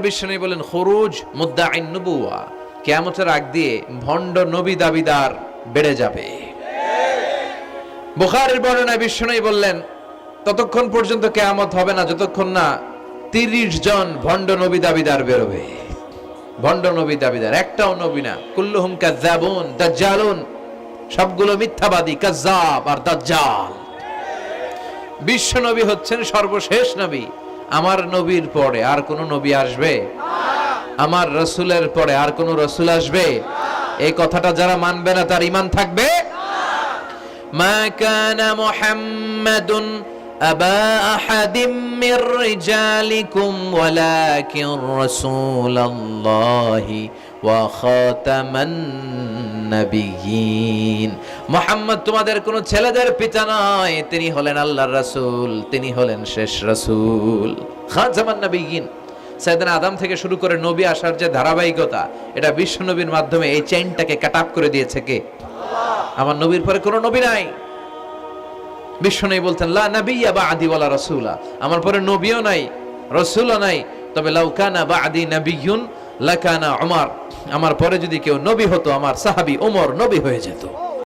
বিশ্বনবী বলেন, খরুজ মুদ্দা আইন নবুয়া কেয়ামতের আগ দিয়ে ভণ্ড নবী দাবিদার বেড়ে যাবে। বুখারের বর্ণনায় বললেন, ততক্ষণ পর্যন্ত কেয়ামত হবে না, যতক্ষণ না তিরিশ জন ভণ্ড নবী দাবিদার বেরোবে। ভণ্ড নবী দাবিদার, একটাও নবী না। কুল্লুহুম কাজ্জাবুন, দাজ্জালুন, সবগুলো মিথ্যাবাদী, কাজ্জাব আর দাজ্জাল। বিশ্ব নবী হচ্ছেন সর্বশেষ নবী। আমার নবীর পরে আর কোন নবী আসবে? আমার রসুলের পরে আর কোন রসুল আসবে? এই কথাটা যারা মানবে না, তার ইমান থাকবে? মা মুহাম্মদ তোমাদের কোন ছেলেদের পিতা নয়। তিনি হলেন আল্লাহর রাসূল, তিনি হলেন শেষ রাসূল। নাবিয়িন সাইদানা আদম থেকে শুরু করে নবী আসার যে ধারাবাহিকতা, এটা বিশ্ব নবীর মাধ্যমে এই চেইনটাকে কাট আপ করে দিয়েছে কে? আমার নবীর পরে কোনো নবী নাই। বিশ্ব নবী বলতেন, লা নাবিয়্যা বা'দি ওয়ালা রাসূলা। আমার পরে নবীও নাই, রাসূলও নাই। তবে লাউকানা বা'দি নাবিয়্যুন, লাকানা উমর। আমার পরে যদি কেউ নবী হতো, আমার সাহাবী ওমর নবী হয়ে যেত।